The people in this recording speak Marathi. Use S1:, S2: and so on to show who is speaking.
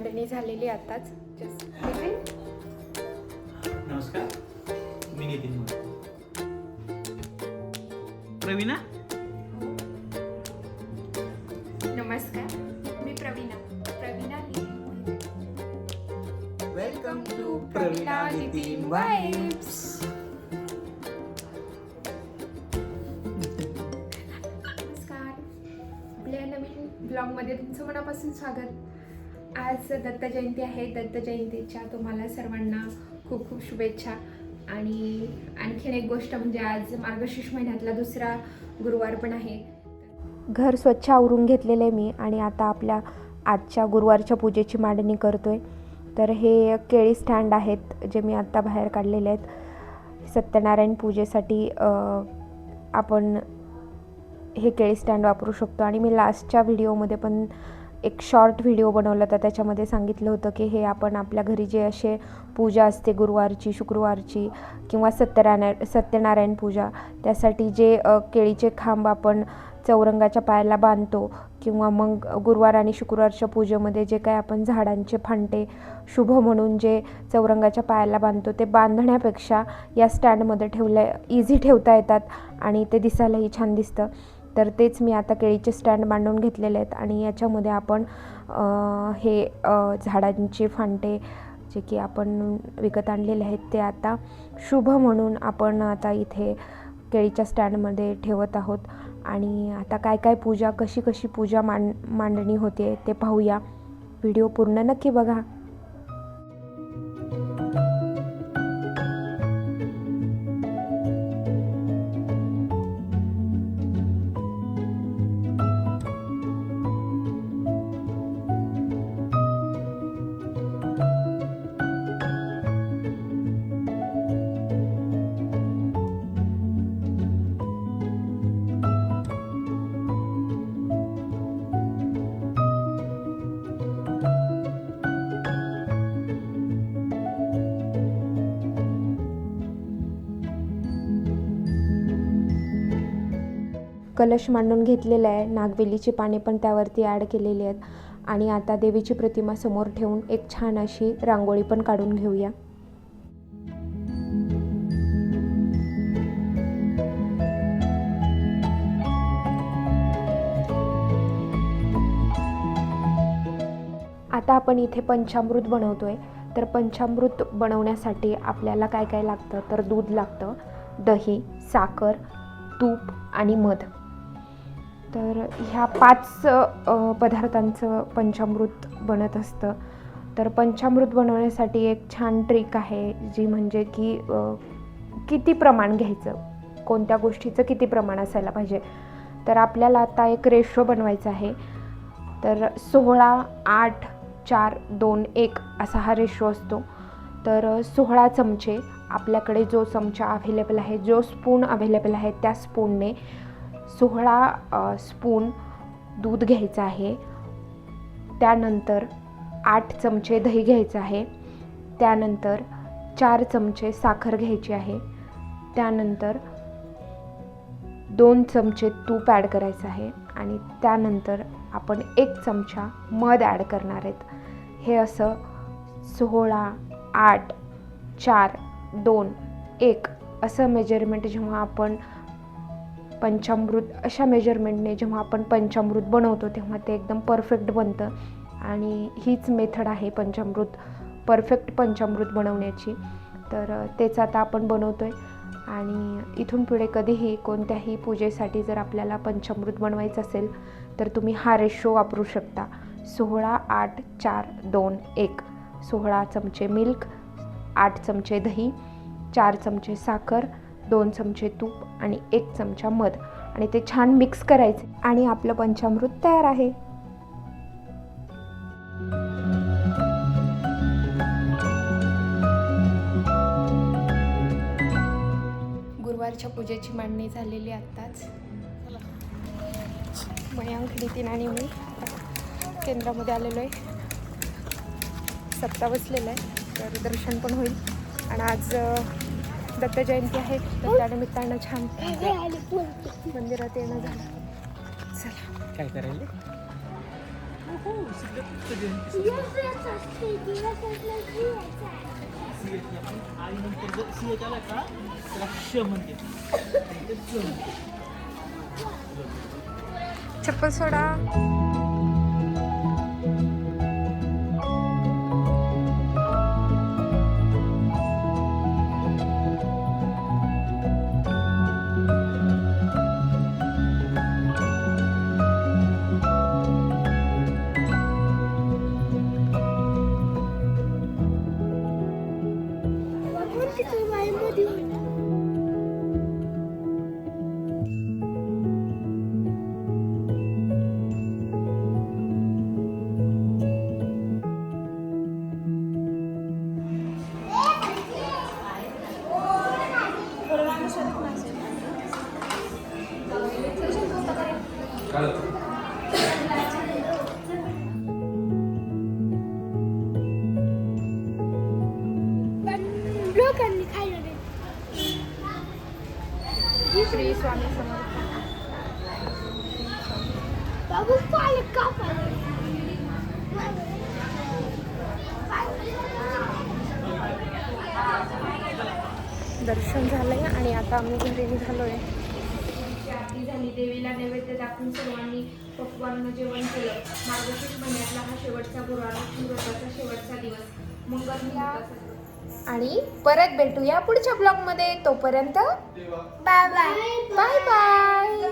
S1: मांडणी झालेली आताच. जस्ट
S2: नमस्कार. मी नितीन. प्रवीणा?
S1: नमस्कार. मी Praveena. Praveena
S2: welcome
S1: to Praveena Nitin vibes नमस्कार. आपल्या नवीन ब्लॉगमध्ये तुमचं मनापासून स्वागत. आज दत्त जयंती आहे. दत्त जयंतीच्या तुम्हाला सर्वांना खूप खूप शुभेच्छा. आणि आणखीन एक गोष्ट म्हणजे आज मार्गशीर्ष महिन्यातला दुसरा गुरुवार पण आहे.
S3: घर स्वच्छ आवरून घेतलेलं आहे मी आणि आता आपल्या आजच्या गुरुवारच्या पूजेची मांडणी करतोय. तर हे केळी स्टँड आहेत जे मी आत्ता बाहेर काढलेले आहेत. सत्यनारायण पूजेसाठी आपण हे केळी स्टँड वापरू शकतो. आणि मी लास्टच्या व्हिडिओमध्ये पण एक शॉर्ट व्हिडिओ बनवला होता त्याच्यामध्ये सांगितलं होतं की हे आपण आपल्या घरी जे असे पूजा असते गुरुवारची शुक्रवारची किंवा सत्यनारायण सत्यनारायण पूजा त्यासाठी जे केळीचे खांब आपण चौरंगाच्या पायाला बांधतो किंवा मग गुरुवार आणि शुक्रवारच्या पूजेमध्ये जे काय आपण झाडांचे फांटे शुभ म्हणून जे चौरंगाच्या पायाला बांधतो ते बांधण्यापेक्षा या स्टँडमध्ये ठेवल्या इझी ठेवता येतात आणि ते दिसायलाही छान दिसतं. तर तेच मी आता केळीचे स्टँड मांडून घेतलेले आहेत आणि याच्यामध्ये आपण हे झाडांचे फांटे जे की आपण विकत आणलेले आहेत ते आता शुभ म्हणून आपण आता इथे केळीच्या स्टँडमध्ये ठेवत आहोत. आणि आता काय काय पूजा कशी कशी पूजा मांड मांडणी होते ते पाहूया. व्हिडिओ पूर्ण नक्की बघा. कलश मांडून घेतलेला आहे. नागवेलीची पाने पण त्यावरती ॲड केलेली आहेत. आणि आता देवीची प्रतिमा समोर ठेवून एक छान अशी रांगोळी पण काढून घेऊया. आता आपण इथे पंचामृत बनवतोय. तर पंचामृत बनवण्यासाठी आपल्याला काय काय लागतं? तर दूध लागतं. दही साखर तूप आणि मध. तर ह्या पाच पदार्थांचं पंचामृत बनत असतं. तर पंचामृत बनवण्यासाठी एक छान ट्रिक आहे जी म्हणजे की किती प्रमाण घ्यायचं? कोणत्या गोष्टीचं किती प्रमाण असायला पाहिजे? तर आपल्याला आता एक रेशो बनवायचा आहे. तर सोळा आठ चार दोन एक असा हा रेशो असतो. तर सोळा चमचे आपल्याकडे जो चमचा अवेलेबल आहे जो स्पून अवेलेबल आहे त्या स्पूनने सोळा स्पून दूध घ्यायचं आहे. त्यानंतर आठ चमचे दही घ्यायचं आहे. त्यानंतर चार चमचे साखर घ्यायची आहे. त्यानंतर दोन चमचे तूप ॲड करायचं आहे आणि त्यानंतर आपण एक चमचा मध ॲड करणार आहेत. हे असं सोळा आठ चार दोन एक असं मेजरमेंट जेव्हा आपण पंचामृत अशा मेजरमेंटने जेव्हा आपण पंचामृत बनवतो तेव्हा ते एकदम परफेक्ट बनतं. आणि हीच मेथड आहे पंचामृत परफेक्ट पंचामृत बनवण्याची. तर तेच आता आपण बनवतो आहे आणि इथून पुढे कधीही कोणत्याही पूजेसाठी जर आपल्याला पंचामृत बनवायचं असेल तर तुम्ही हा रेशो वापरू शकता. सोळा आठ चार दोन एक. सोळा चमचे मिल्क आठ चमचे दही चार चमचे साखर दोन चमचे तूप आणि एक चमचा मध. आणि ते छान मिक्स करायचे आणि आपलं पंचामृत तयार आहे.
S1: गुरुवारच्या पूजेची मांडणी झालेली आत्ताच. मयांक नितीन आणि मी केंद्रामध्ये आलेलो आहे. सत्ता बसलेला आहे. तर दर्शन पण होईल. आणि आज दत्त जयंती आहे. तर त्यानिमित्तानं छान मंदिरात येणं झालं. चला.
S2: काय करायला? हो सिद्धपुत्र
S3: श्री स्वामी समर्थ
S4: बाबू पालक
S3: दर्शन झालंय आणि आता आम्ही घरी निघालोय. झाली देवीला नैवेद्य दाखवून सर्वांनी पक्वान्न जेवण केलं. मार्गशीर्ष महिन्यातला हा शेवटचा गुरुवार लक्ष्मी व्रताचा शेवटचा दिवस. मंगल. आणि परत भेटूया पुढच्या ब्लॉगमध्ये. तोपर्यंत बाय बाय.
S4: Bye bye.